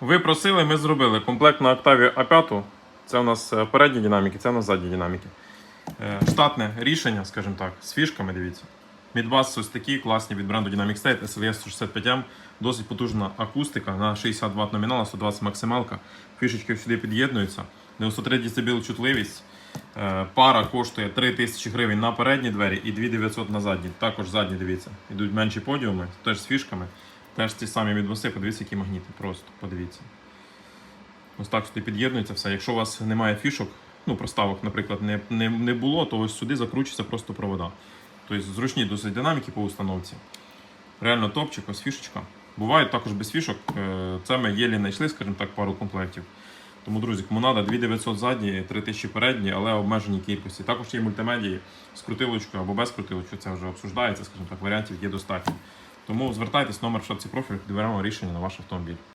Ви просили, ми зробили комплект на Octavia A5. Це у нас е, передні динаміки, це у нас задні динаміки. Е, Штатне рішення, скажімо так, з фішками, дивіться. Мідбас ось такі класні від бренду Dynamic State SLS 165M. Досить потужна акустика на 60 Вт номінал, 120 максималка. Фішечки сюди під'єднуються. 93 дБ чутливість. Е, Пара коштує 3 тисячі гривень на передні двері і 2900 на задні. Також задні, дивіться. Йдуть менші подіуми, теж з фішками. Теж ті самі мідбаси, подивіться, які магніти. Просто подивіться. Ось так сюди під'єднується все. Якщо у вас немає фішок, ну проставок, наприклад, не, не, не було, то ось сюди закручується просто провода. Тобто зручні досить динаміки по установці. Реально топчик, ось фішечка. Бувають також без фішок. Е, Це ми єлі знайшли, скажімо так, пару комплектів. Тому, друзі, кому треба, 2900 задні, 3000 передні, але обмежені кількості. Також є мультимедії з крутилочкою або без крутилочки. Це вже обсуждається, скажімо так, варіантів є достатньо. Тому звертайтесь, номер в шапці профілю, підберемо рішення на ваш автомобіль.